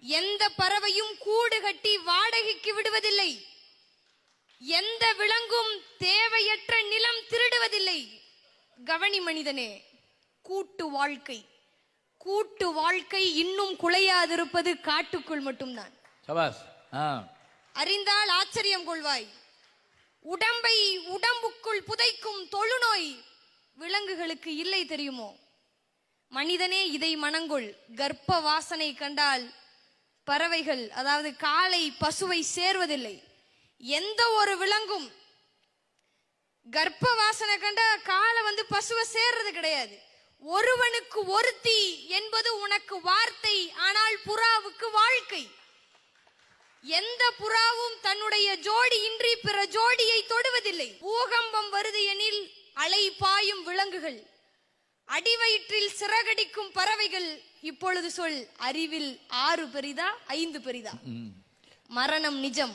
எந்த பறவையும் கூடு கட்டி வாடகைக்கு விடுவதில்லை. எந்த விலங்கும் தேவையற்ற நிலம் திருடுவதில்லை. கவனி மனிதனே கூட்டு வாழ்க்கை. கூட்டு வாழ்க்கை இன்னும் குலையாதிருப்பது காட்டுக்குள் மட்டும்தான். அறிந்தால் ஆச்சரியம் கொள்வாய். உடம்பை உடம்புக்குள் புதைக்கும் தொழுநோய் விலங்குகளுக்கு இல்லை தெரியுமோ? மனிதனே இதை மணங்கொள் கர்ப்ப வாசனை கண்டால் பறவைகள் அதாவது காலை பசுவை சேர்வதில்லை. எந்த ஒரு விலங்கும் கர்ப்ப வாசனை கண்டா காலை வந்து பசுவை சேர்றது கிடையாது. ஒருவனுக்கு ஒருத்தி என்பது உனக்கு வார்த்தை ஆனால் புறாவுக்கு வாழ்க்கை. எந்த புறாவும் தன்னுடைய ஜோடி இன்றி பிற ஜோடியை தொடுவதில்லை. பூகம்பம் வருது எனில் அலை பாயும் விலங்குகள். அடிவயிற்றில் சிறகடிக்கும் பறவைகள் இப்பொழுது சொல் அறிவில் ஆறு பெரிதா ஐந்து பெரிதா? மரணம் நிஜம்.